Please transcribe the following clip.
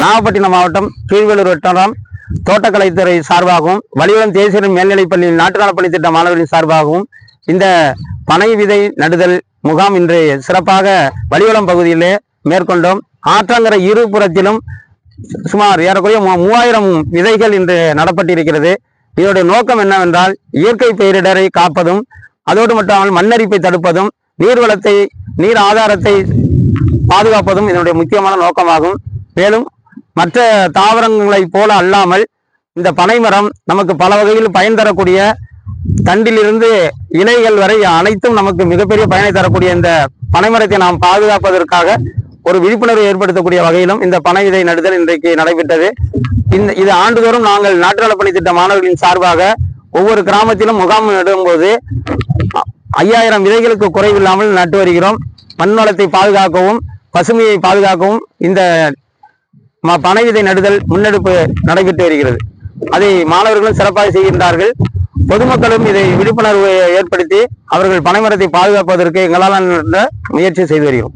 நாகப்பட்டினம் மாவட்டம் கீழ்வேலூர் வட்டாரம் தோட்டக்கலைத்துறை சார்பாகவும் வலிவலம் தேசிய மேல்நிலைப்பள்ளி நாட்டுநலப்பள்ளி திட்ட மாணவர்களின் சார்பாகவும் இந்த பனை விதை நடுதல் முகாம் இன்று சிறப்பாக வலிவலம் பகுதியிலே மேற்கொண்டோம். ஆற்றங்கரை இருபுறத்திலும் சுமார் ஏறக்குறைய மூவாயிரம் விதைகள் இன்று நடப்பட்டிருக்கிறது. இதனுடைய நோக்கம் என்னவென்றால் இயற்கை பேரிடரை காப்பதும் அதோடு மட்டுமல்லாமல் மண்ணரிப்பை தடுப்பதும் நீர்வளத்தை நீர் ஆதாரத்தை பாதுகாப்பதும் இதனுடைய முக்கியமான நோக்கமாகும். மேலும் மற்ற தாவரங்களைப் போல அல்லாமல் இந்த பனைமரம் நமக்கு பல வகையில் பயன் தரக்கூடிய தண்டிலிருந்து இலைகள் வரை அனைத்தும் நமக்கு மிகப்பெரிய பயனை தரக்கூடிய இந்த பனைமரத்தை நாம் பாதுகாப்பதற்காக ஒரு விழிப்புணர்வு ஏற்படுத்தக்கூடிய வகையிலும் இந்த பனை விதை நடுதல் இன்றைக்கு நடைபெற்றது. இந்த இது ஆண்டுதோறும் நாங்கள் நாட்டு நலப்பணி திட்ட மாணவர்களின் சார்பாக ஒவ்வொரு கிராமத்திலும் முகாம் நடும்போது ஐயாயிரம் விதைகளுக்கு குறைவில்லாமல் நட்டு வருகிறோம். மண் வளத்தை பாதுகாக்கவும் பசுமையை பாதுகாக்கவும் இந்த பனை விதை நடுதல் முன்னெடுப்பு நடைபெற்று வருகிறது அதை மாணவர்களும் சிறப்பாக செய்கின்றார்கள். பொதுமக்களும் இதை விழிப்புணர்வு ஏற்படுத்தி அவர்கள் பனைமரத்தை பாதுகாப்பதற்கு எங்களால் முயற்சி செய்து வருகிறோம்.